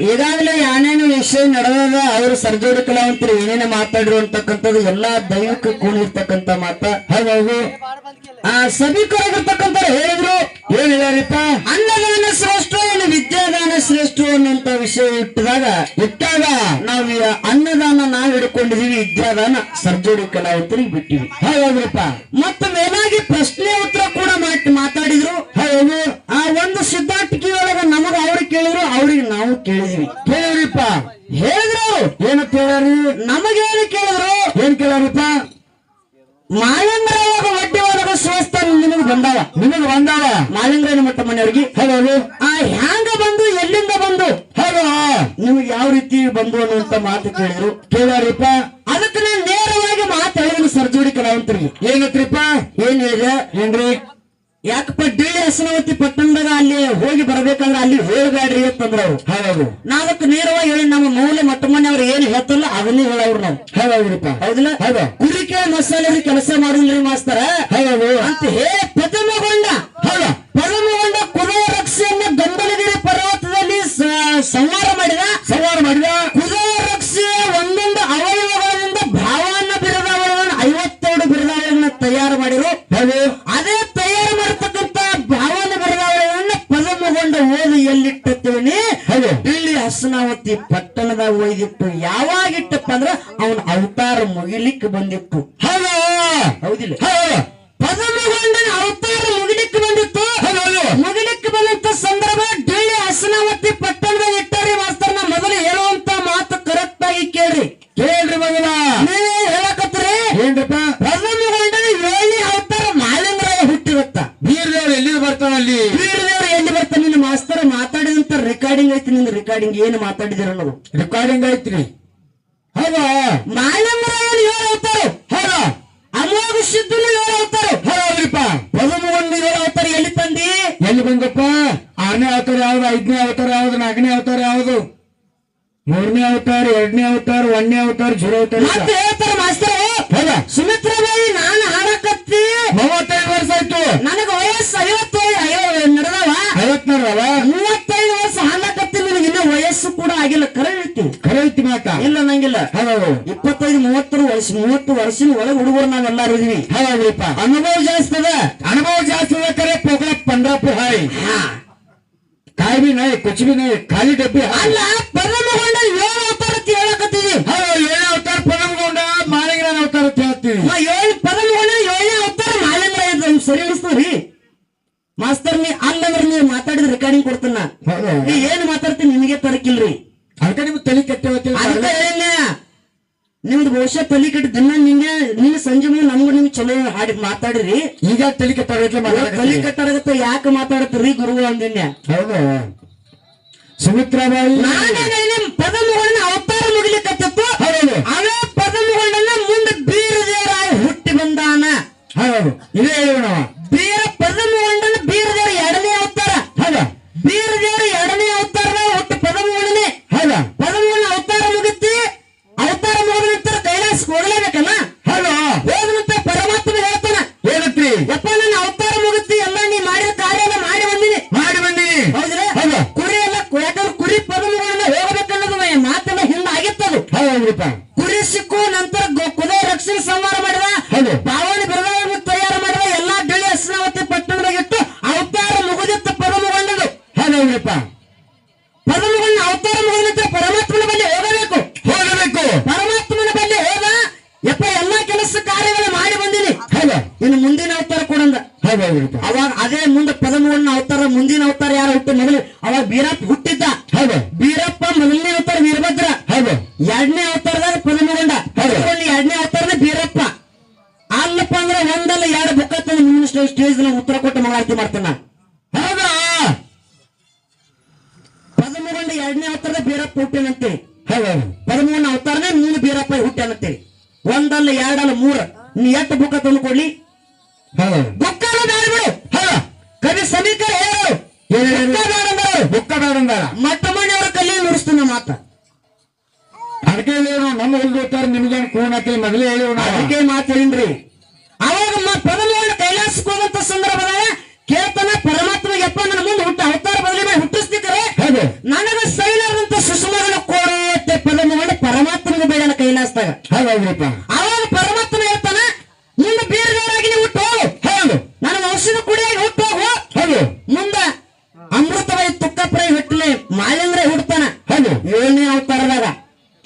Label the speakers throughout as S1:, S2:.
S1: ಈಗಾಗಲೇ ಏನೇನು ವಿಷಯ ನಡೆದ ಅವರು ಸರ್ಜೋಡಿ ಕಲಾವಂತರು ಏನೇನು ಮಾತಾಡಿರು ಅಂತಕ್ಕಂಥದ್ದು ಎಲ್ಲಾ ದೈವಕ್ಕೆ ಕೂಡಿರ್ತಕ್ಕಂಥ ಮಾತ. ಹಾಗಾಗಿ ಆ ಸಭಿಕರಾಗಿರ್ತಕ್ಕಂಥ ಹೇಳಿದ್ರು, ಏನ್ ಅನ್ನದಾನ ಶ್ರೇಷ್ಠ ಏನು ವಿದ್ಯಾದಾನ ಶ್ರೇಷ್ಠ ಅನ್ನುವಂತ ವಿಷಯ ಇಟ್ಟಿದಾಗ, ಇಟ್ಟಾಗ ನಾವು ಅನ್ನದಾನ ನಾವು ಹಿಡ್ಕೊಂಡಿದೀವಿ, ವಿದ್ಯಾದಾನ ಸರ್ಜೋಡಿ ಕಲಾವಂತರಿಗೆ ಬಿಟ್ಟಿವಿ. ಹಾಗಾದ್ರಪ್ಪ ಮತ್ತೆ ಮೇಲಾಗಿ ಪ್ರಶ್ನೆ ಉತ್ತರ ಕೂಡ ಮಾಟ್- ಮಾತಾಡಿದ್ರು ಹೌದು ಆ ಒಂದು ಸಿದ್ಧಾಂತಿಕೆ ಒಳಗ ನಮಗ ಅವ್ರಿಗೆ ಕೇಳಿದ್ರು ಕೇಳಿರಿಪ್ಪ ಕೇಳಿದ್ವಿ. ಕೇಳಿದ್ರಿಪ್ಪ. ಹೇಳಿದ್ರು. ಏನಂತ ಕೇಳಾರಿ ನಮಗೇನು ಕೇಳಿದ್ರು? ಏನ್ ಕೇಳ್ಯಾರಿಪ್ಪ? ಮಾಳಿಂಗ್ರ ಒಡ್ಡಿ ಒಳಗ ನಿಮಗೆ ಬಂದಾವ. ನಿಮಗೆ ಬಂದಾವ? ಮಾಳಿಂಗ್ರನ ಮಟ್ಟ ಮನೆಯವ್ರಿಗೆ. ಹೌದು ಆ ಹ್ಯಾಂಗ ಬಂದು, ಎಲ್ಲಿಂದ ಬಂದು? ಹೌದು ನಿಮಗೆ ಯಾವ ರೀತಿ ಬಂದು ಅನ್ನುವಂತ ಮಾತು ಕೇಳಿದ್ರು. ಕೇಳ್ಯಾರಿಪ್ಪ, ಅದಕ್ಕೆ ನಾನು ನೇರವಾಗಿ ಮಾತಾಡಿದ್ರು ಸರ್ಜೋಡಿ ಕಲಾವಂತರಿಗೆ. ಏನತ್ರಿಪ್ಪ? ಏನ್ ಹೇಳಿದೆ? ಏನ್ರಿ? ಯಾಕಪ್ಪ ಡಿಳಿ ಹಸನವತಿ ಪಟ್ಟಣದಾಗ ಅಲ್ಲಿ ಹೋಗಿ ಬರ್ಬೇಕಂದ್ರೆ ಅಲ್ಲಿ ಹೋಗ್ಬೇಡ್ರಿ ಅಂತಂದ್ರ ಅವ್ರು. ಹೌದು ನಾ ಅದಕ್ಕೆ ನೇರವಾಗಿ ಹೇಳಿ ನಮ್ಮ ಮೂಲೆ ಮೊಟ್ಟ ಮನೆ ಅವ್ರು ಏನ್ ಹೇಳ್ತಲ್ಲ ಅದನ್ನೇ ಹೇಳವ್ರು ನಾವು. ಹೌದ್ರಿಪ್ಪ ಹೌದಿಲ್ಲ? ಹೌದು. ಕುರಿಕೆ ಮಸಾಲೆ ಕೆಲಸ ಮಾಡಿಲ್ರಿ ಮಾಸ್ತರ? ಹೌದು ಅಂತ ಹೇ ಪ್ರಥಮ ಬಂಡ ಹೌದ. ಪ್ರಥಮಗೊಂಡ ಹಸನಾವತಿ ಪಟ್ಟಣದಾಗ ಒಯ್ದಿಟ್ಟು ಯಾವಾಗ ಇಟ್ಟಪ್ಪ ಅಂದ್ರ ಅವನ ಅವತಾರ ಮುಗಿಲಿಕ್ಕೆ ಬಂದಿತ್ತು. ಹೌದು. ಹೌದಿಲ್ಲ. ಹೌದು. ಪದಮಗೊಂಡನ ಅವತಾರ ಮುಗಿಲಿಕ್ಕೆ ಬಂದಿತ್ತು. ಮುಗಿಲಿಕ್ಕೆ ಬಂದಂತ ಸಂದರ್ಭ ಡಿಳ್ಳಿ ಹಸನಾವತಿ ಪಟ್ಟಣದಾಗ ಇಟ್ಟಾರಿ ಮಾಸ್ತರ್ನ ಮೊದಲು ಹೇಳುವಂತ ಮಾತು ಕರೆಕ್ಟ್ ಆಗಿ ಕೇಳ್ರಿ. ಕೇಳ್ರಿ ಮಗನ. ನೀವೇ ಹೇಳಕತ್ರಿ ಏನ್ರಪ್ಪ? ಪದಮಗೊಂಡನ ಏಳಿ ಅವತಾರ ಮಾಲಿಂಗರಾಯ ಹುಟ್ಟಿರುತ್ತ.
S2: ವೀರದೇವ್ರು ಎಲ್ಲಿ ಬರ್ತಾನಲ್ಲಿ ಅಲ್ಲಿ?
S1: ವೀರದೇವರು ರೆಕಾರ್ಡಿಂಗ್ ಐತಿ ರೆಕಾರ್ಡಿಂಗ್ ಏನು ಮಾತಾಡಿದಿರ ನಾವು
S2: ರೆಕಾರ್ಡಿಂಗ್ ಐತ್ರಿ
S1: ಹೌದಾ? ಮಾಲಿಂಗರಾಯನ ಏಳು ಅವತಾರ ಹೌದಾ? ಅಮೋಘ ಸಿದ್ಧನು ಏಳು ಅವತಾರ
S2: ಹೌದ್ರಿಪ್ಪ.
S1: ಪದಮಗೊಂಡು ಏಳು ಅವತಾರ ಎಲ್ಲಿ ತಂದಿ?
S2: ಎಲ್ಲಿ ಬಂದಪ್ಪ? ಆರನೇ ಅವತಾರ ಯಾವ್ದು ಐದನೇ ಅವತಾರ ಯಾವ್ದು ನಾಲ್ಕನೇ ಅವತಾರ ಯಾವ್ದು? ಮೂರನೇ ಅವತಾರ ಎರಡನೇ ಅವತಾರ ಒಂದನೇ ಅವತಾರ ಜೀರೋ ಅವತಾರ
S1: ಹೇಳ್ತಾರ ಮಾಸ್ತರ್
S2: ಹೌದಾ?
S1: ಸುಮಿತ್ರಾಬಾಯಿ ನಾನು ಹಾಡಕತ್ತಿ.
S2: ಮಾತ
S1: ಇಲ್ಲ ನಂಗಿಲ್ಲ.
S2: ಹೌದು
S1: ಇಪ್ಪತ್ತೈದು ಮೂವತ್ತರ ವರ್ಷ ಮೂವತ್ತು ವರ್ಷದ ಒಳಗೆ ಹುಡುಗರು ನಾವೆಲ್ಲಾರು ಇದೀವಿ.
S2: ಹೌದ್ರಿಪ್ಪ
S1: ಅನುಭವ ಜಾಸ್ತಿ ಅದ.
S2: ಅನುಭವ ಜಾಸ್ತಿ ಇದೆ ಕರೆ ಪಂಡ್ರಾಪು ಹಾಯ್.
S1: ಹಾ.
S2: ಕಾಯಿ ಬಿ ನಾಯಿ ಕುಚ್ ಬಿ ನಾಯಿ ಖಾಲಿ ಡಬ್ಬಿ
S1: ಅಲ್ಲ ಪರಮಗೊಂಡ ಏಳು ಅವತಾರ ಅಂತ ಹೇಳಕತ್ತೀವಿ
S2: ಹೌದು ಏಳನೇ ಅವತಾರ ಪದಮಗೊಂಡ ಮಾಳಿಂಗನ ಅವತಾರ ಅಂತ ಹೇಳ್ತೀವಿ
S1: ಮ ಏಳು ಪರಮಗೊಂಡ ಏಳನೇ ಅವತಾರ ಮಾಲಿಂದ್ರ ಇದು ಸರಿ ಅನಿಸ್ತಾವ್ರಿ ಮಾಸ್ತರ್ ನೀ ಅಲ್ಲಂದ್ರೆ ನೀವು ಮಾತಾಡಿದ ರೆಕಾರ್ಡಿಂಗ್ ಕೊಡ್ತಾನ
S2: ಹೌದು
S1: ನೀ ಏನ್ ಮಾತಾಡ್ತೀನಿ ನಿಮಗೆ ತರಕಿಲ್ರಿ
S2: ಅದಕ್ಕೆ ನಿಮ್ಗೆ ತಲೆ ಕೆಟ್ಟ
S1: ಅದಕ್ಕೆ ಹೇಳಿನ ನಿಮ್ದು ಕೆಟ್ಟ ದಿನ ನಿನ್ನೆ ನಿನ್ನ ಸಂಜೆ ಮುಂದೆ ನಮಗೂ ನಿಮ್ಗೆ ಚಲೋ ಹಾಡಿ ಮಾತಾಡ್ರಿ.
S2: ಈಗ ತಲೆ ಕೆಟ್ಟ
S1: ತಲೆ ಕೆಟ್ಟಾಗತ್ತೆ ಯಾಕೆ ಮಾತಾಡತ್ತೀರಿ ಗುರು ಅಂದಿನ್ಯ
S2: ಹೌದು. ಸುಮಿತ್ರಾಬಾಯಿ.
S1: ಪದಮಗಳನ್ನ ಅವತಾರ ಮುಗಿಲಿಕ್ಕತ್ತಿತ್ತು
S2: ಹೌದು.
S1: ಅವೇ ಪದಮಗಳನ್ನ ಮುಂದೆ ಬೀರದೇವರಾಗಿ ಹುಟ್ಟಿ ಬಂದಾನ.
S2: ಹೌದು. ಇದೇ ಹೇಳಿ ನಾವು.
S1: ಬೀರ ದೇವರ ಎರಡನೇ ಅವತಾರ.
S2: ಹೌದಾ.
S1: ಬೀರದೇವರ ಎರಡನೇ ಪದಮಗೊಂಡ ಅವತಾರ ಮುಗಿದ ಪರಮಾತ್ಮನ ಬಳಿ ಹೋಗಬೇಕು.
S2: ಹೋಗಬೇಕು.
S1: ಪರಮಾತ್ಮನ ಬಳಿ ಹೋದ ಯಪ್ಪ ಎಲ್ಲಾ ಕೆಲಸ ಕಾರ್ಯಗಳು ಮಾಡಿ ಬಂದಿನಿ. ಇನ್ನು ಮುಂದಿನ ಅವತಾರ ಕೊಡಂದ ಅವಾಗ ಅದೇ ಮುಂದೆ ಪದಮುಗಳನ್ನ ಅವತಾರ ಮುಂದಿನ ಅವತಾರ ಯಾರು ಹುಟ್ಟಿ ಮೊದಲು? ಅವಾಗ ಬೀರಪ್ಪ ಹುಟ್ಟಿದ್ದ.
S2: ಹೌದು.
S1: ಬೀರಪ್ಪ ಮೊದಲನೇ ಅವತಾರ ವೀರಭದ್ರ.
S2: ಹೌದು.
S1: ಎರಡನೇ ಅವತಾರದಾಗ ಪದಮಗೊಂಡ. ಎರಡನೇ ಅವತಾರದ ಬೀರಪ್ಪ. ಅಲ್ಲಪ್ಪ ಅಂದ್ರೆ ಒಂದಲ್ಲ ಎರಡು ಬುಕ್ಕ ತಂದು ನಿಮ್ಮ ಸ್ಟೇಜ್ ಉತ್ತರ ಕೊಟ್ಟು ಮಂಗಳಾರತಿ ಮಾಡ್ತಾನ ಬೀರಪ್ಪ ಹುಟ್ಟೇನಂತೆ.
S2: ಹೌದು.
S1: ಪದಮಗೊಂಡ ಅವತಾರನೇ ಮೂರು ಬೀರಪ್ಪ ಹುಟ್ಟೇನಂತೆ ಒಂದಲ್ಲ ಎರಡಲ್ಲ ಮೂರ. ನೀ ಎಷ್ಟು ಬುಕ್ಕ ತಂದು ಕೊಡ್ಲಿ? ಬೇಡ ಕವಿ ಸಮೀಕರ ಹೇಳು ಬುಕ್ಕ
S2: ಹೇಳಿದ್ರು? ಬೇಡಂದಾರ
S1: ಮಟ್ಟ ಮನೆಯವರ ಕಲ್ಲಿ ನುಡಿಸ್ತಾನ ಮಾತ
S2: ಅದಕ್ಕೆ ಹೇಳಿವ್ರು ನಮ್ಮ ಹೊಲ್ದೋತಾರ ನಿಮ್ಗೇನು ಕೂಣ ಹಾಕಿ ಮೊದಲೇ ಹೇಳಿವ್ ನಾವು.
S1: ಅದಕ್ಕೆ ಮಾತಾಡಿನ್ರಿ ಅವಾಗ ಪದಮಗೊಂಡ ಕೈಲಾಸಕ್ಕೆ ಹೋದಂತ ಸಂದರ್ಭದಾಗ ಕೇತನ ಪರಮಾತ್ಮ ಎಪ್ಪ ನನ್ನ ಮುಂದೆ ಹುಟ್ಟ ಅವತಾರ ಬದಲಿ ಹುಟ್ಟಿಸ್ತಿದ್ರೆ ನನಗ ಅವತಾರದಾಗ
S2: ಹೌದ್ರಿಪ್ಪ
S1: ಅವಾಗ ಪರಮಾತ್ಮ ಹೇಳ್ತಾನ ನಿನ್ನ ಬೇರೆಯವರಾಗಿ ನೀವು ಹುಟ್ಟು.
S2: ಹೌದು.
S1: ನನ್ನ ಔಷಧ ಕುಡಿಯಾಗಿ ಹುಟ್ಟು ಹೋಗು.
S2: ಹೌದು.
S1: ಮುಂದ ಅಮೃತವೈ ತುಕ್ಕಪ್ರೈ ಹುಟ್ಟಲೆ ಮಾಲಿಂಗ್ರ ಹುಡ್ತಾನ.
S2: ಹೌದು.
S1: ಏಳನೇ ಅವತಾರದಾಗ.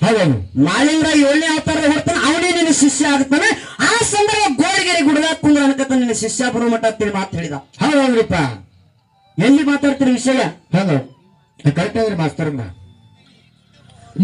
S2: ಹೌದು
S1: ಮಾಲಿಂಗ್ರ ಏಳನೇ ಅವತಾರದಾಗ ಹುಡ್ತಾನ. ಅವನೇ ನಿನ್ನ ಶಿಷ್ಯ ಆಗ್ತಾನ. ಆ ಸಂದರ್ಭ ಗೋಡಗೆರೆ ಗುಡದಾಗ ಕುಂದ್ರ ಅನ್ಕತ್ತ ನಿನ್ನ ಶಿಷ್ಯ ಬರುವ ಮಟ್ಟ ಅಂತೇಳಿ ಮಾತು ಹೇಳಿದ.
S2: ಹೌದ್ರಿಪ್ಪ
S1: ಎಲ್ಲಿ ಮಾತಾಡ್ತೀರಿ ವಿಷಯ?
S2: ಹೌದು. ಕರೆಕ್ಟ್ ಆದ್ರೆ ಮಾಸ್ತರ್ನ.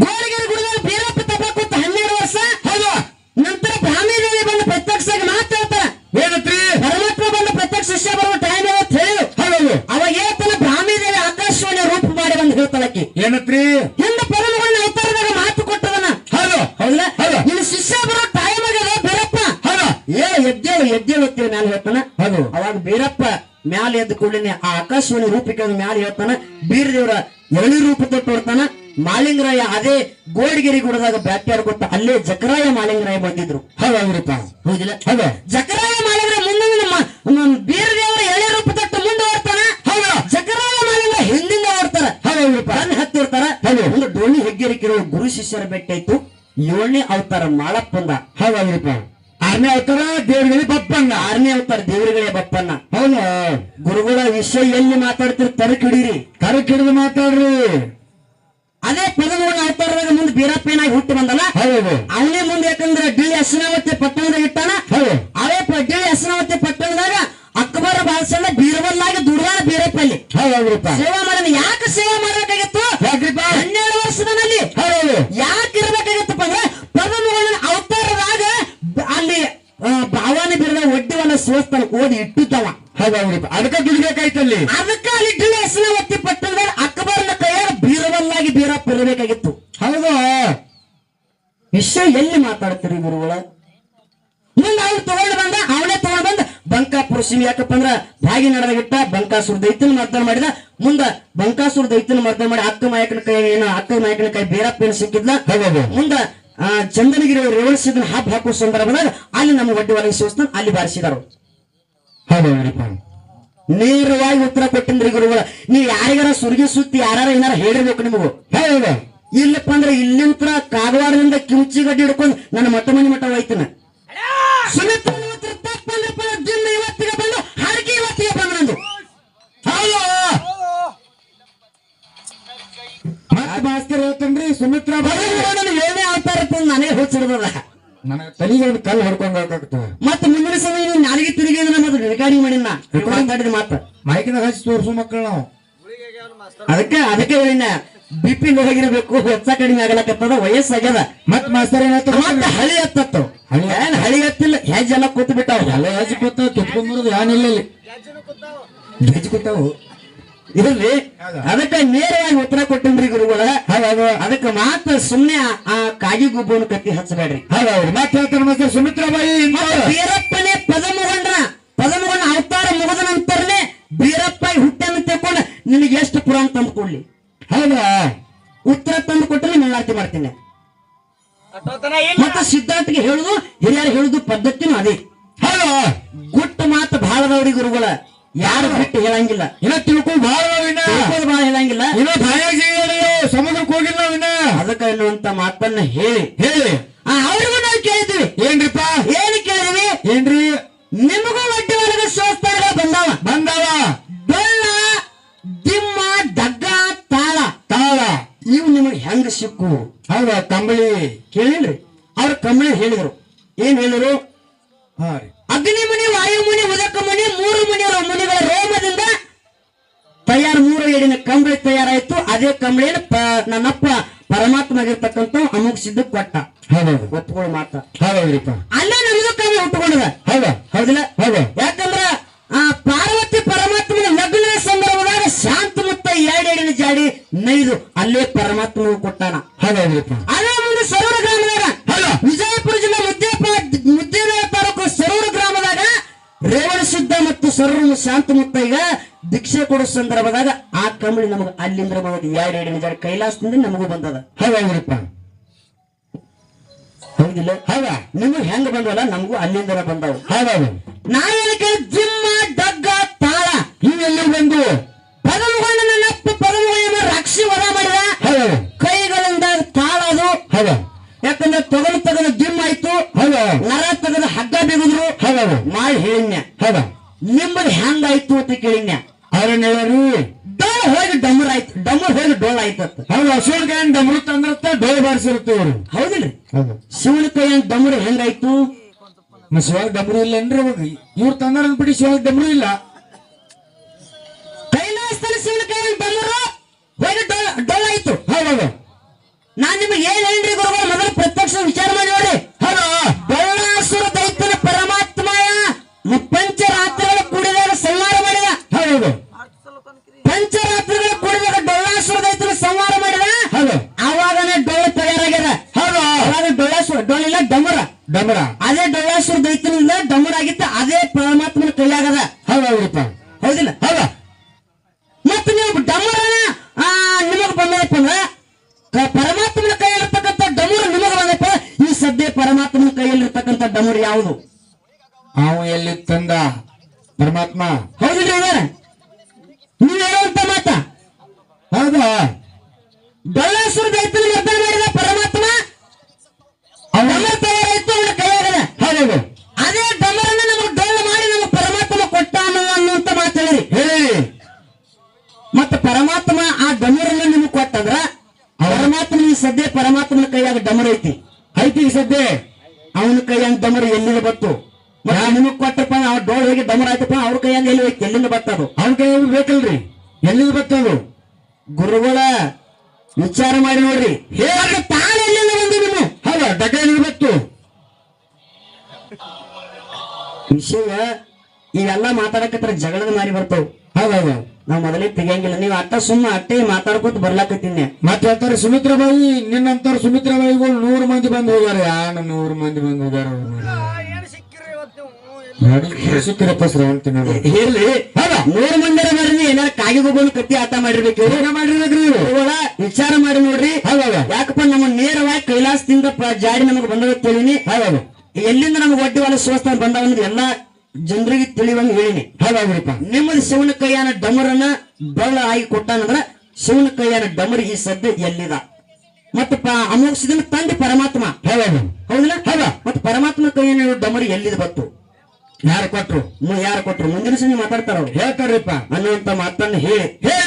S1: ಗೋಳಿಗೆರೆ ಗುಡ್ದಾಗ ಬೀರಪ್ಪ ತಪ್ಪ ಕೂತ ಹನ್ನೆರಡು ವರ್ಷ.
S2: ಹೌದು.
S1: ನಂತರ ಬ್ರಾಹ್ಮೀದೇವಿ ಬಂದು ಪ್ರತ್ಯಕ್ಷವಾಗಿ ಮಾತಾಡ್ತಾರ
S2: ಏನತ್ರಿ
S1: ಪರಮಾತ್ಮ ಬಂದು ಪ್ರತ್ಯಕ್ಷ ಶಿಷ್ಯ ಬರುವ ಟೈಮ್ ಅಂತ ಹೇಳಿ.
S2: ಹೌದು.
S1: ಅವಾಗ ಹೇಳ್ತಾನ ಬ್ರಾಹ್ಮೀದೇವಿ ಆಕಾಶವಾಣಿ ರೂಪ ಮಾಡಿ ಬಂದು ಹೇಳ್ತಾಳಕ್ಕೆ
S2: ಏನತ್ರಿ?
S1: ಹಿಂದ ಪರಮಗಳನ್ನ ಅವತಾರದಾಗ ಮಾತು ಕೊಟ್ಟದನ
S2: ಹೌದು.
S1: ಹೌದಾ
S2: ಹೌದು.
S1: ನಿನ್ನ ಶಿಷ್ಯ ಬರೋ ಟೈಮ್ ಆಗ್ಯದ ಬೀರಪ್ಪ.
S2: ಹೌದು.
S1: ಏ ಎದ್ದೇಳು ಎದ್ದೇಳು ಅಂತೇಳಿ ಮ್ಯಾಲ ಹೇಳ್ತಾನ.
S2: ಹೌದು.
S1: ಅವಾಗ ಬೀರಪ್ಪ ಮ್ಯಾಲೆ ಎದ್ದ ಕೂಡಲೇ ಆ ಆಕಾಶವಾಣಿ ರೂಪಕ್ಕೆ ಮ್ಯಾಲೆ ಹೇಳ್ತಾನ. ಬೀರ ದೇವರ ಎಳಿ ರೂಪದ ಹೊಡ್ತಾನ. ಮಾಲಿಂಗರಾಯ ಅದೇ ಗೋಡ್ಗಿರಿ ಗುಡದಾಗ ಬ್ಯಾಟ್ಯಾರ್ ಕೊಟ್ಟು ಅಲ್ಲೇ ಜಕರಾಯ ಮಾಲಿಂಗರಾಯ ಬಂದಿದ್ರು.
S2: ಹೌದೌದ್ರಿಪ್ಪ
S1: ಹೌದಿಲ್ಲ?
S2: ಹೌದು.
S1: ಜಕರಾಯ ಮಾಲಿಂಗರ ಮುಂದಿನ ಬೇರೆ ದೇವರ ಎಳೆ ರೂಪ ತೊಟ್ಟು ಮುಂದೆ ಓಡ್ತಾನ?
S2: ಹೌದು.
S1: ಜಕರಾಯ ಮಾಲಿಂಗರ ಹಿಂದಿಂದ ಓಡ್ತಾರ.
S2: ಹೌದೌದ್ರಿಪ್ಪ
S1: ಬಂದ್ ಹತ್ತಿರ್ತಾರ. ಒಂದು ಡೋಣಿ ಹೆಗ್ಗೆರಿಕಿರೋ ಗುರು ಶಿಷ್ಯರ ಬೆಟ್ಟ ಇತ್ತು ಏಳನೇ ಅವತಾರ ಮಾಳಪ್ಪಂದ.
S2: ಹೌದೌದ್ರಿಪ್ಪ ಆರನೇ ಅವತಾರ ದೇವರುಗಳಿಗೆ ಬಪ್ಪಣ್ಣ.
S1: ಆರನೇ ಅವತಾರ ದೇವರುಗಳೇ ಬಪ್ಪನ್ನ
S2: ಹೌದು.
S1: ಗುರುಗಳ ವಿಷಯ ಎಲ್ಲಿ ಮಾತಾಡ್ತಿರ್?
S2: ತರಕಿಡೀರಿ. ತರಕಿಡಿದು ಮಾತಾಡ್ರಿ.
S1: ಅದೇ ಪದಮೂಲ ಅವತಾರದಾಗ ಮುಂದೆ ಬೀರಪ್ಪನಾಗಿ ಹುಟ್ಟಿ ಬಂದಲ್ಲ
S2: ಹೌದು.
S1: ಅವನೇ ಮುಂದೆ ಯಾಕಂದ್ರೆ ಡಿಳಿ ಹಸನಾವತಿ ಪಟ್ಟಣದಾಗ ಇಟ್ಟಾನ?
S2: ಹೌದು.
S1: ಅವೇ ಪ- ಡಿಳಿ ಹಸನಾವತಿ ಪಟ್ಟಣದಾಗ ಅಕ್ಬರ ಬಾದಶಾಹ ಬೀರಬಲ್ಲಾಗಿ ದುರ್ಗಾನ ಬೀರಪ್ಪ
S2: ಅಲ್ಲಿ.
S1: ಸೇವಾ ಮಾಡೋಣ ಯಾಕೆ ಸೇವಾ ಮಾಡ್ಬೇಕಾಗಿತ್ತು? ಹನ್ನೆರಡು ವರ್ಷದಲ್ಲಿ
S2: ಹೌದು.
S1: ಯಾಕೆ ಇರ್ಬೇಕಾಗಿತ್ತಪ್ಪ ಅಂದ್ರೆ ಪದಮೂಲ ಅವತಾರದಾಗ ಅಲ್ಲಿ ಬಾವಾನಿ ಭಾವಾನಿ ಬಿರದ ಒಡ್ಡಿವನ್ನ ಸೋಸ್ತಾನ ಓದಿ ಇಟ್ಟಿದ್ದವ
S2: ಹೌದು ಅದಕ್ಕೆ ದುಡಿಬೇಕಾಯ್ತಲ್ಲಿ.
S1: ಅದಕ್ಕೆ ಅಲ್ಲಿ ಡಿಳಿ ಬೀರಪ್ಪ
S2: ಹೌದಾ.
S1: ವಿಷ ವಿಷಯ ಎಲ್ಲಿ ಮಾತಾಡ್ತೀರಿ ಗುರುಗಳ? ಮುಂದೆ ಅವ್ರು ತಗೊಂಡು ಬಂದ ಅವನೇ ತಗೊಂಡು ಬಂದ. ಬಂಕಾಪುರ ಸಿಮಿ ಯಾಕಪ್ಪ ಅಂದ್ರ ಬಾಗಿ ನಡೆದಾಗಿಟ್ಟ ಬಂಕಾಸುರ ದೈತನ ಮರ್ದನ ಮಾಡಿದ. ಮುಂದ ಬಂಕಾಸುರ ದೈತನ ಮರ್ದನ ಮಾಡಿ ಅಕ್ಕ ಮಾಯಕನ ಕೈ ಏನ ಅಕ್ಕ ಮಾಯಕನ ಕೈ ಬೇರಪ್ಪ ಏನು ಸಿಕ್ಕಿದ್ಲ.
S2: ಹೌದು
S1: ಮುಂದ ಆ, ಚಂದನಗಿರಿ ರೇವಣಿಸಿದ ಹಬ್ಬ ಹಾಕುವ ಸಂದರ್ಭದಾಗ ಅಲ್ಲಿ ನಮ್ಮ ಒಡ್ಡಿ ಒಳಗೆ ಸೇವಿಸ್ತಾನ ಅಲ್ಲಿ ಬಾರಿಸಿದರು.
S2: ಹೌದೌದ್ರಿಪ್ಪ
S1: ನೇರವಾಗಿ ಉತ್ತರ ಕೊಟ್ಟಿನ್ರಿ ಗುರುಗಳ. ನೀವು ಯಾರಿಗಾರ ಸುರ್ಗಿ ಸುತ್ತಿ ಯಾರು ಏನಾರ ಹೇಳಿರ್ಬೇಕು ನಿಮಗೂ?
S2: ಹೇಳಿದೆ.
S1: ಇಲ್ಲಪ್ಪ ಅಂದ್ರೆ ಇಲ್ಲಿಂತ್ರ ಕಾಗವಾಡದಿಂದ ಕಿಂಚಿ ಗಡ್ಡಿ ಹಿಡ್ಕೊಂಡು ನನ್ನ ಮಠ ಮನೆ ಮಠ ಹೋಯ್ತಾನ. ಇವತ್ತಿಗೆ ಬಂದು ಹರಕೆ ಇವತ್ತಿಗೆ ಬಂದು ನಂದು.
S2: ಹೇಳ್ತೇನ್ರಿ ಸುಮಿತ್ರಾ
S1: ಏನೇ ಆಗ್ತಾ ಇರ್ತದೆ ನನಗೆ ಹೋಗ್ತಿರ್ಬೋದ
S2: ನನಗೆ ತಲೆಗೆ ಒಂದು ಕಲ್ಲು ಹೊಡ್ಕೊಂಡು ಹೋಗ್ತದೆ
S1: ಮತ್ತೆ ಮುಂದಿನ ಸಮಯ ನೀವು ನಾಲಿಗೆ ತಿರುಗಿದ ಮತ್ತೆ ರೆಕಾರ್ಡಿಂಗ್ ಮಾಡಿನ ಮಾತಾಡಿದ ಮಾತ
S2: ಮೈಕಿನ ಹಚ್ಚಿ ತೋರ್ಸು ಮಕ್ಕಳು. ನಾವು
S1: ಅದಕ್ಕೆ ಅದಕ್ಕೆ ಹೇಳಿನ ಬಿ ಪಿ ಹೋಗಿರ್ಬೇಕು ಹೆಚ್ಚ ಕಡಿಮೆ ಆಗಲಕತ್ತದ ವಯಸ್ಸಾಗ್ಯದ.
S2: ಮತ್ ಮಾಸ್ತರ್ ಏನಾಯ್ತು
S1: ಮತ್ತೆ ಹಳಿ ಹತ್ತತ್ತು.
S2: ಹಳಿ
S1: ಏನ್ ಹಳಿ ಹತ್ತಿಲ್ಲ ಹೆಜ್ಜೆಲ್ಲ ಕೂತ್ ಬಿಟ್ಟಾವ
S2: ಎಲ್ಲ ಹೆಜ್ ಕೂತ ತುತ್ಕೊಂಡ್ಬರೋದು ಏನಿಲ್ಲ ಇಲ್ಲಿ
S1: ಗೆಜ್ಜೆ ಕೂತಾವು. ಇರಲಿ. ಅದಕ್ಕೆ ನೇರವಾಗಿ ಉತ್ತರ ಕೊಟ್ಟಿನ್ರಿ ಗುರುಗಳ.
S2: ಹೌದು.
S1: ಅದಕ್ಕೆ ಮಾತ್ರ ಸುಮ್ನೆ ಆ- ಕಾಗಿ ಗುಬ್ಬನ್ನು ಕತ್ತಿ ಹಚ್ಚಬೇಡ್ರಿ.
S2: ಹೌದೌದು ಮತ್ತೆ ಹೇಳ್ತಾರ ಬಾಯಿ
S1: ಮತ್ತೆ ಬೀರಪ್ಪನೇ ಸಿದ್ಧಾರ್ಥಿಗೆ ಹೇಳುದು ಹಿರಿಯರು ಹೇಳುದು ಪದ್ಧತಿನೂ ಅದೇ.
S2: ಹೌದು
S1: ಗುಟ್ಟ ಮಾತು ಬಹಳದವ್ರಿ ಗುರುಗಳ. ಯಾರು ಬಿಟ್ಟು ಹೇಳಂಗಿಲ್ಲ.
S2: ಇನ್ನ ತಿಳ್ಕೊ
S1: ತಿಳ್ಕೊಳ್ಳೋದು ಬಹಳ ಹೇಳಂಗಿಲ್ಲ.
S2: ಇನ್ನ ಸಮುದ್ರಕ್ಕೆ ಹೋಗಿಲ್ಲ ಇನ್ನ
S1: ಅದಕ್ಕೆ ಅನ್ನುವಂತ ಮಾತನ್ನ ಹೇಳಿ.
S2: ಹೇಳಿ.
S1: ಆ, ಅವ್ರಿಗೂ ನಾವು ಕೇಳಿದ್ವಿ
S2: ಏನ್ರಿಪ್ಪ?
S1: ಏನು ಕೇಳಿದ್ವಿ
S2: ಏನ್ರಿ?
S1: ನಿಮಗೂ ಒಡ್ಡಿ ಒಳಗೆ ಸೋಸ್ತಾರ ಬಂದವ.
S2: ಬಂದವ.
S1: ಡೊಳ್ಳ ದಿಮ್ಮ ದಗ್ಗ ತಾಳ.
S2: ತಾಳ.
S1: ಇವು ನಿಮಗೆ ಹೆಂಗ ಸಿಕ್ಕು?
S2: ಹೌದಾ ಕಂಬಳಿ
S1: ಕೇಳಿಲ್ರಿ. ಅವ್ರ ಕಂಬಳಿ ಹೇಳಿದ್ರು. ಏನ್ ಹೇಳಿದ್ರು? ಅಗ್ನಿಮುನಿ ವಾಯುಮುನಿ ಉದಕ ಮುನಿ ಮೂರು ಮುನಿ ಮುನಿಗಳ ರೋಮದಿಂದ ತಯಾರು ಮೂರು ಏಡಿನ ಕಂಬಳಿ ತಯಾರಾಯ್ತು. ಅದೇ ಕಂಬಳಿಯನ್ನು ನನ್ನಪ್ಪ ಪರಮಾತ್ಮ ಆಗಿರ್ತಕ್ಕಂಥ ಅಮುಕ್ ಸಿದ್ಧ ಕೊಟ್ಟ.
S2: ಹೌದೌದು.
S1: ಒಪ್ಪುಗಳು ಮಾತ್ರ
S2: ಹೌದೌದ್ರಿಪ್ಪ.
S1: ಅಲ್ಲೇ ನಮ್ದು ಕಂಬಳಿ ಹುಟ್ಟುಕೊಂಡದ
S2: ಹೌದ?
S1: ಹೌದಿಲ್ಲ?
S2: ಹೌದು?
S1: ಯಾಕಂದ್ರ ಆ ಪಾರ್ವತಿ ಪರಮಾತ್ಮನ ಲಗ್ನ ಸಂದರ್ಭದಾಗ ಶಾಂತ ಮುತ್ತ ಎರಡೆರಡಿನ ಜಾಡಿ ನೈದು. ಅಲ್ಲೇ ಪರಮಾತ್ಮನು ಕೊಟ್ಟಾನ.
S2: ಹೌದೌದ್ರಿಪ್ಪ.
S1: ಅದೇ ಮುಂದೆ ಸರೂರ ಗ್ರಾಮದಾಗ
S2: ಹೌದು
S1: ವಿಜಯಪುರ ಜಿಲ್ಲೆ ಮುದ್ದೇಪ ಮುದ್ದೇನ ತಾಲೂಕು ಸರೂರು ಗ್ರಾಮದಾಗ ರೇವಣ ಸಿದ್ಧ ಮತ್ತು ಸರೂರು ಶಾಂತ ಮುತ್ತೈಗ ದೀಕ್ಷೆ ಕೊಡೋ ಸಂದರ್ಭದಾಗ ಆ ಕಂಬಳಿ ನಮಗ ಅಲ್ಲಿಂದ್ರ ಬಂದದ. ಎರಡು ಎರಡು ನಿಜ? ಕೈಲಾಸದಿಂದ ನಮಗೂ ಬಂದದ.
S2: ಹೌದೌದ್ರಿಪ್ಪ
S1: ಹೌದಿಲ್ಲ?
S2: ಹೌದ.
S1: ನಿಮಗ್ ಹೆಂಗ ಬಂದವಲ್ಲ? ನಮಗೂ ಅಲ್ಲಿಂದ ಬಂದವು.
S2: ಹೌದೌದು
S1: ಏನಕ್ಕೆ ಜಿಮ್ಮ ಡಗ್ಗ ತಾಳ.
S2: ಇವೆಲ್ಲ ಬಂದು
S1: ಪದಮುಗೊಂಡ ನನ್ನಪ್ಪ ರಕ್ಷಿ ವರ ಮಾಡಿದ ಕೈಗಳಿಂದ ತಾಳ ಅದು
S2: ಹೌದ.
S1: ಯಾಕಂದ್ರೆ ತೊಗಲು ಬಿಗಿದ್ರು ಹೌದು. ಮಾಡಿ ಹೇಳಿನ್ಯ ಹೌದ. ನಿಮ್ಮದು ಹೆಂಗಾಯ್ತು ಅಂತ ಕೇಳಿನ್ಯ
S2: ಅವ್ರನ್ನ ಹೇಳರಿ
S1: ಡೋಳ್ ಹೋಗಿ ಡಮರ್ ಆಯ್ತು. ಡಮರ್ ಹೋಗಿ ಡೋಳ್ ಆಯ್ತು
S2: ಹೌದು ಶಿವನ ಕೈಯನ್ ಡಮರು ತಂದ್ರೆ ಡೋಳ್ ಬಾರಿಸಿರುತ್ತೆ ಇವರು. ಹೌದಿಲ್ಲ
S1: ಶಿವನ ಕೈಯನ್ ಡಮರು ಹೆಂಗಾಯ್ತು?
S2: ಶಿವಾಗ ಡಮರು ಇಲ್ಲ ಏನ್ರಿ ಅವಾಗ ಇವ್ರು ತಂದಾರ ಬಿಡಿ ಶಿವಾಗ ಡಮರು ಇಲ್ಲ.
S1: ಕೈಲಾಸದಲ್ಲಿ ಶಿವನ ಕೈಯನ್ ಡಮರು? ಹೋಗಿ ಡೋಳ್ ಆಯ್ತು.
S2: ಹೌದು
S1: ನಾನು ನಿಮಗೆ ಏನ್ ಹೇಳ್ರಿ ಗುರುಗಳು? ಮೊದಲು ಪ್ರತ್ಯಕ್ಷ ವಿಚಾರ ಮಾಡಿ ನೋಡಿ
S2: ಹೌದು.
S1: ಪಂಚರಾತ್ರಿಗಳ ಕೂಡಿದಾಗ ಸಂಹಾರ ಮಾಡಿದ?
S2: ಹೌದು.
S1: ಪಂಚರಾತ್ರಿಗಳ ಕೂಡಿದಾಗ ಡೊಳ್ಳಾಸುರ ದೈತ್ಯನ ಸಂಹಾರ ಮಾಡಿದ?
S2: ಹೌದು.
S1: ಆವಾಗನೇ ಡೊಳ್ಳ ತಯಾರಾಗ್ಯದ.
S2: ಹೌದು.
S1: ಅವಾಗ ಡೊಳ್ಳಾಸುರ ಡೊಳ್ಳಿಲ್ಲ ಡಮರ.
S2: ಡಮರ.
S1: ಅದೇ
S2: ಅವ ಎಲ್ಲಿ ತಂದ? ಪರಮಾತ್ಮ.
S1: ಹೌದಿಲ್ಲ ಇದಾರೆ ನೀವು ಹೇಳುವಂತ ಮಾತ.
S2: ಹೌದಾ?
S1: ಡೊಳ್ಳಾಸುರ ದೈತ್ಯನ ಮರ್ದನ ಮಾಡಿದ ಪರಮಾತ್ಮ?
S2: ಹೌದು
S1: ಅದೇ ಡಮರನ್ನ ನಮಗೆ ಡೊಳ್ಳು ಮಾಡಿ ನಮಗೆ ಪರಮಾತ್ಮ ಕೊಟ್ಟಾನ ಅನ್ನುವಂತ ಮಾತು ಹೇಳಿರಿ.
S2: ಹೇಳಿ
S1: ಮತ್ತೆ ಪರಮಾತ್ಮ ಆ ಡಮರನ್ನ ನಿಮಗೆ ಕೊಟ್ಟಂದ್ರ ಪರಮಾತ್ಮ ಈ ಸದ್ಯ ಪರಮಾತ್ಮನ ಕೈಯಾಗ ಡಮರ್ ಐತಿ.
S2: ಐತಿ ಈ ಸದ್ಯ?
S1: ಅವನ ಕೈಯಾಗ ಡಮರ್ ಎಲ್ಲಿಗೆ ಬತ್ತು ನಿಮಗ್ ಕೊಟ್ಟಪ್ಪ? ಆ ಡೋಳ್ ಹೋಗಿ ಡಮರ್ ಆಯ್ತಪ್ಪ ಅವ್ರ ಕೈಯಾಗ ಎಲ್ಲಿ ಎಲ್ಲಿಂದ ಬರ್ತದು
S2: ಅವ್ರ ಕೈಯಲ್ಲಿ ಬೇಕಲ್ರಿ. ಎಲ್ಲಿಂದ ಬರ್ತದು
S1: ಗುರುಗಳ ವಿಚಾರ ಮಾಡಿ ನೋಡ್ರಿ. ಹೇಳಿ ತಾಳ ಎಲ್ಲಿಂದ ಬಂದು ನಿಮ್ಮ
S2: ಹೌದ ಡಗ ಎಲ್ಲಿ ಬತ್ತು?
S1: ವಿಷಯ ಇವೆಲ್ಲ ಮಾತಾಡಕತ್ರ ಜಗಳದ ಮಾರಿ ಬರ್ತಾವ.
S2: ಹೌದೌದು.
S1: ನಾವ್ ಮೊದಲೇ ತೆಗಿಯಂಗಿಲ್ಲ. ನೀವು ಅಟ್ಟ ಸುಮ್ಮ ಅಟ್ಟೆ ಮಾತಾಡ್ಕೊತ ಬರ್ಲಾಕತ್ತೀನಿ.
S2: ಮತ್ತೆ ಹೇಳ್ತಾರೆ ಸುಮಿತ್ರಾಬಾಯಿ ನಿನ್ನಂತರ ಸುಮಿತ್ರಾಬಾಯಿಗಳು ನೂರು ಮಂದಿ ಬಂದು ಹೋಗ್ಯಾರ. ಯಾನ ನೂರು ಮಂದಿ ಬಂದು ಹೋಗ್ಯಾರ
S1: ಹೇಳಿ. ನೂರು ಮಂದಿರ ಬರ್ರಿ ಏನಾರ ಕಾಗಿ ಕಟ್ಟಿ ಕತ್ತಿ ಆಟ ಮಾಡಿರ್ಬೇಕು
S2: ಮಾಡಿರ್ಬೇಕ್ರಿ
S1: ವಿಚಾರ ಮಾಡಿ ನೋಡ್ರಿ. ಯಾಕಪ್ಪ ನಮ್ಮ ನೇರವಾಗಿ ಕೈಲಾಸದಿಂದ ಜಾಡಿ ನಮಗೆ ಬಂದದ ತಿಳಿನಿ. ಎಲ್ಲಿಂದ ನಮಗೆ ಒಡ್ಡಿ ಒಳ ಸ್ವಸ್ಥಾನ ಬಂದವ ಎಲ್ಲಾ ಜನರಿಗೆ ತಿಳಿವಂಗ ಹೇಳಿನಿ.
S2: ಹೌದೌದ್ರಿಪ್ಪ
S1: ನಿಮ್ಮದು ಶಿವನ ಕೈಯಾನ ಡಮರನ್ನ ಬಳ ಆಗಿ ಕೊಟ್ಟಾನಂದ್ರ ಶಿವನ ಕೈಯಾನ ಡಮರ್ ಈ ಸದ್ಯ ಎಲ್ಲಿದ? ಮತ್ತೆ ಪ ಅಮೋಕ್ಷದಿಂದ ತಂದೆ ಪರಮಾತ್ಮ. ಹೌದಿಲ್ಲ? ಹೌದ ಮತ್ತೆ ಪರಮಾತ್ಮ ಕೈಯಾನ ಡಮರ್ ಎಲ್ಲಿದ ಬತ್ತು?
S2: ಯಾರು ಕೊಟ್ರು?
S1: ಯಾರು ಕೊಟ್ರು? ಮುಂದಿನ ಸಂಜೆ ಮಾತಾಡ್ತಾರ ಅವ್ರು
S2: ಹೇಳ್ತಾರ್ರಿಪ್ಪ.
S1: ಅನ್ನುವಂತ ಮಾತನ್ನ ಹೇಳಿ.
S2: ಹೇಳಿ.